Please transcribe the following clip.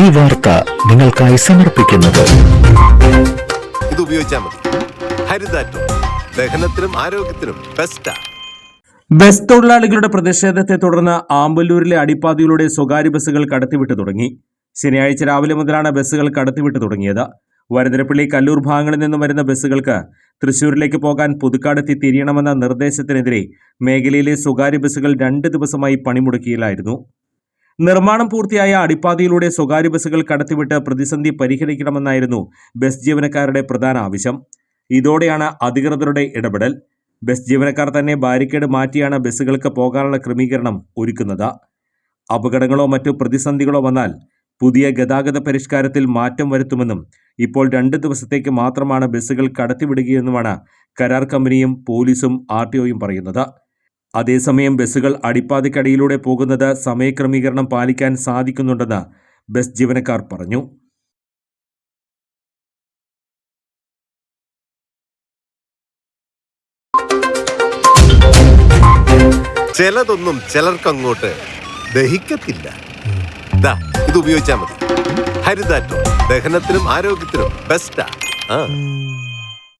ഈ വാർത്ത നിങ്ങൾക്കായി സമർപ്പിക്കുന്നത്. ഇത് ഉപയോഗിച്ചാൽ മതി. ഹരിതാറ്റോ. ദഹനത്തിനും ആരോഗ്യത്തിനും ബെസ്റ്റാ ബസ് തൊഴിലാളികളുടെ പ്രതിഷേധത്തെ തുടർന്ന് ആമ്പല്ലൂരിലെ അടിപ്പാതയിലൂടെ സ്വകാര്യ ബസ്സുകൾ കടത്തിവിട്ടു തുടങ്ങി. ശനിയാഴ്ച രാവിലെ മുതലാണ് ബസ്സുകൾ കടത്തിവിട്ടു തുടങ്ങിയത്. വരന്തരപ്പള്ളി കല്ലൂർ ഭാഗങ്ങളിൽ നിന്നും വരുന്ന ബസ്സുകൾക്ക് തൃശൂരിലേക്ക് പോകാൻ പുതുക്കാടെത്തി തിരിയണമെന്ന നിർദ്ദേശത്തിനെതിരെ മേഖലയിലെ സ്വകാര്യ ബസ്സുകൾ രണ്ട് ദിവസമായി പണിമുടക്കിയിലായിരുന്നു. നിർമ്മാണം പൂർത്തിയായ അടിപ്പാതയിലൂടെ സ്വകാര്യ ബസ്സുകൾ കടത്തിവിട്ട് പ്രതിസന്ധി പരിഹരിക്കണമെന്നായിരുന്നു ബസ് ജീവനക്കാരുടെ പ്രധാന ആവശ്യം. ഇതോടെയാണ് അധികൃതരുടെ ഇടപെടൽ. ബസ് ജീവനക്കാർ തന്നെ ബാരിക്കേഡ് മാറ്റിയാണ് ബസ്സുകൾക്ക് പോകാനുള്ള ക്രമീകരണം ഒരുക്കുന്നത്. അപകടങ്ങളോ മറ്റു പ്രതിസന്ധികളോ വന്നാൽ പുതിയ ഗതാഗത പരിഷ്കാരത്തിൽ മാറ്റം വരുത്തുമെന്നും ഇപ്പോൾ രണ്ട് ദിവസത്തേക്ക് മാത്രമാണ് ബസ്സുകൾ കടത്തിവിടുകയെന്നുമാണ് കരാർ കമ്പനിയും പോലീസും ആർ പറയുന്നത്. അതേസമയം ബസ്സുകൾ അടിപ്പാതയ്ക്കടിയിലൂടെ പോകുന്നത് സമയക്രമീകരണം പാലിക്കാൻ സാധിക്കുന്നുണ്ടെന്ന് ബസ് ജീവനക്കാർ പറഞ്ഞു. ചിലതൊന്നും ചിലർക്കങ്ങോട്ട് ദഹിക്കത്തില്ല. ദാ ഇത് ഉപയോഗിച്ചാൽ മതി. ഹരിതാറ്റോ ദഹനത്തിനും ആരോഗ്യത്തിനും ബെസ്റ്റാ ആ.